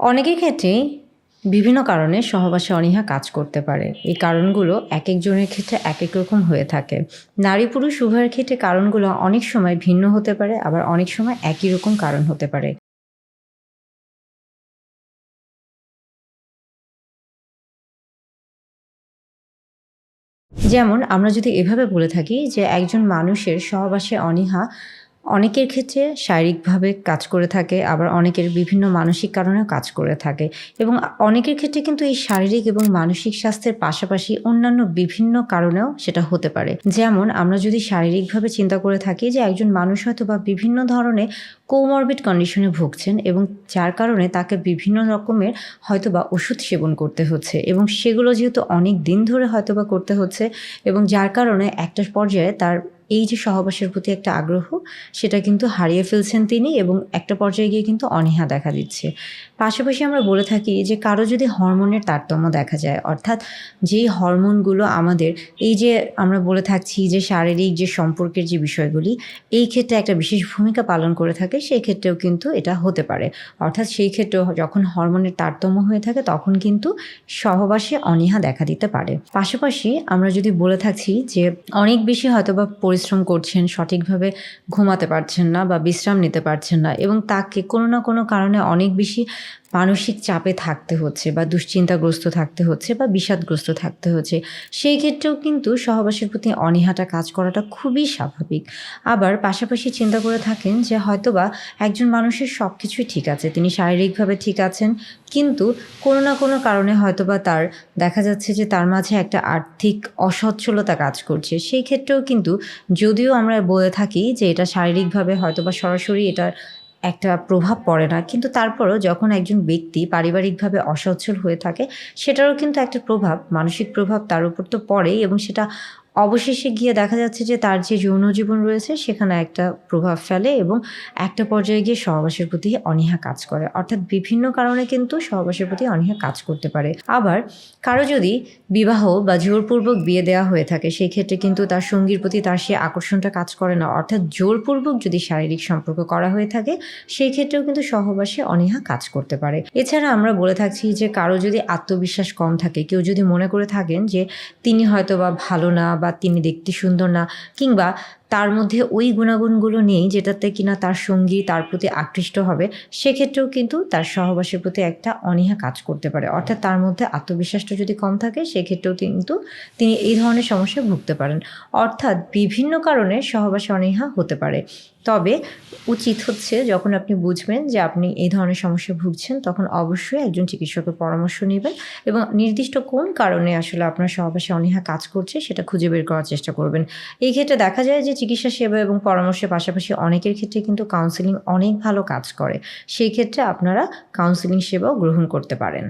অনেকের ক্ষেত্রেই বিভিন্ন কারণে সহবাসে অনীহা কাজ করতে পারে। এই কারণগুলো এক একজনের ক্ষেত্রে এক এক রকম হয়ে থাকে। নারী পুরুষ উভয়ের ক্ষেত্রে কারণগুলো অনেক সময় ভিন্ন হতে পারে, আবার অনেক সময় একই রকম কারণ হতে পারে। যেমন আমরা যদি এভাবে বলে থাকি যে একজন মানুষের সহবাসে অনীহা অনেকের ক্ষেত্রে শারীরিকভাবে কাজ করে থাকে, আবার অনেকের বিভিন্ন মানসিক কারণেও কাজ করে থাকে এবং অনেকের ক্ষেত্রে কিন্তু এই শারীরিক এবং মানসিক স্বাস্থ্যের পাশাপাশি অন্যান্য বিভিন্ন কারণেও সেটা হতে পারে। যেমন আমরা যদি শারীরিকভাবে চিন্তা করে থাকি যে একজন মানুষ হয়তো বা বিভিন্ন ধরনের কোমরবিড কন্ডিশনে ভুগছেন এবং যার কারণে তাকে বিভিন্ন রকমের হয়তো বা ওষুধ সেবন করতে হচ্ছে এবং সেগুলো যেহেতু অনেক দিন ধরে হয়তো বা করতে হচ্ছে এবং যার কারণে একটা পর্যায়ে তার এই যে সহবাসের প্রতি একটা আগ্রহ, সেটা কিন্তু হারিয়ে ফেলছেন তিনি এবং একটা পর্যায়ে গিয়ে কিন্তু অনীহা দেখা দিচ্ছে। পাশাপাশি আমরা বলে থাকি যে কারও যদি হরমোনের তারতম্য দেখা যায়, অর্থাৎ যেই হরমোনগুলো আমাদের, এই যে আমরা বলে থাকছি যে শারীরিক যে সম্পর্কের যে বিষয়গুলি, এই ক্ষেত্রে একটা বিশেষ ভূমিকা পালন করে থাকে, সেই ক্ষেত্রেও কিন্তু এটা হতে পারে। অর্থাৎ সেই ক্ষেত্রেও যখন হরমোনের তারতম্য হয়ে থাকে, তখন কিন্তু সহবাসে অনীহা দেখা দিতে পারে। পাশাপাশি আমরা যদি বলে থাকছি যে অনেক বেশি হয়তো হয়তোবা পরিশ্রম করছেন, সঠিকভাবে ঘুমাতে পারছেন না বা বিশ্রাম নিতে পারছেন না এবং তাকে কোনো না কোনো কারণে অনেক বেশি মানসিক চাপে থাকতে হচ্ছে বা দুশ্চিন্তাগ্রস্ত থাকতে হচ্ছে বা বিষাদগ্রস্ত থাকতে হচ্ছে, সেই ক্ষেত্রেও কিন্তু সহবাসের প্রতি অনীহাটা কাজ করাটা খুবই স্বাভাবিক। আবার পাশাপাশি চিন্তা করে থাকেন যে হয়তোবা একজন মানুষের সব কিছুই ঠিক আছে, তিনি শারীরিকভাবে ঠিক আছেন, কিন্তু কোনো না কোনো কারণে হয়তোবা তার, দেখা যাচ্ছে যে তার মাঝে একটা আর্থিক অসচ্ছলতা কাজ করছে। সেই ক্ষেত্রেও কিন্তু যদিও আমরা বলে থাকি যে এটা শারীরিকভাবে হয়তোবা সরাসরি এটা একটা প্রভাব পড়ে না। কিন্তু তারপরও যখন একজন ব্যক্তি পারিবারিকভাবে অসচ্ছল হয়ে থাকে, সেটারও কিন্তু একটা প্রভাব, মানসিক প্রভাব তার উপর তো পড়েই এবং সেটা অবশেষে গিয়ে দেখা যাচ্ছে যে তার যে যৌন জীবন রয়েছে, সেখানে একটা প্রভাব ফেলে এবং একটা পর্যায়ে গিয়ে সহবাসের প্রতি অনীহা কাজ করে। অর্থাৎ বিভিন্ন কারণে কিন্তু সহবাসের প্রতি অনীহা কাজ করতে পারে। আবার কারও যদি বিবাহ বা জোরপূর্বক বিয়ে দেওয়া হয়ে থাকে, সেই ক্ষেত্রে কিন্তু তার সঙ্গীর প্রতি তার সে আকর্ষণটা কাজ করে না। অর্থাৎ জোরপূর্বক যদি শারীরিক সম্পর্ক করা হয়ে থাকে, সেই ক্ষেত্রেও কিন্তু সহবাসে অনীহা কাজ করতে পারে। এছাড়া আমরা বলে থাকছি যে কারও যদি আত্মবিশ্বাস কম থাকে, কেউ যদি মনে করে থাকেন যে তিনি হয়তো বা ভালো না বা তিনি দেখতে সুন্দর না কিংবা তার মধ্যে ওই গুণাগুণগুলো নেই যেটাতে কিনা তার সঙ্গী তার প্রতি আকৃষ্ট হবে, সেক্ষেত্রেও কিন্তু তার সহবাসের প্রতি একটা অনীহা কাজ করতে পারে। অর্থাৎ তার মধ্যে আত্মবিশ্বাসটা যদি কম থাকে, সেক্ষেত্রেও কিন্তু তিনি এই ধরনের সমস্যায় ভুগতে পারেন। অর্থাৎ বিভিন্ন কারণে সহবাসে অনীহা হতে পারে। তবে উচিত হচ্ছে যখন আপনি বুঝবেন যে আপনি এই ধরনের সমস্যায় ভুগছেন, তখন অবশ্যই একজন চিকিৎসকের পরামর্শ নেবেন এবং নির্দিষ্ট কোন কারণে আসলে আপনার সহবাসে অনীহা কাজ করছে, সেটা খুঁজে বের করার চেষ্টা করবেন। এই ক্ষেত্রে দেখা যায় যে চিকিৎসা সেবা এবং পরামর্শের পাশাপাশি অনেকের ক্ষেত্রে কিন্তু কাউন্সিলিং অনেক ভালো কাজ করে। সেই ক্ষেত্রে আপনারা কাউন্সিলিং সেবাও গ্রহণ করতে পারেন।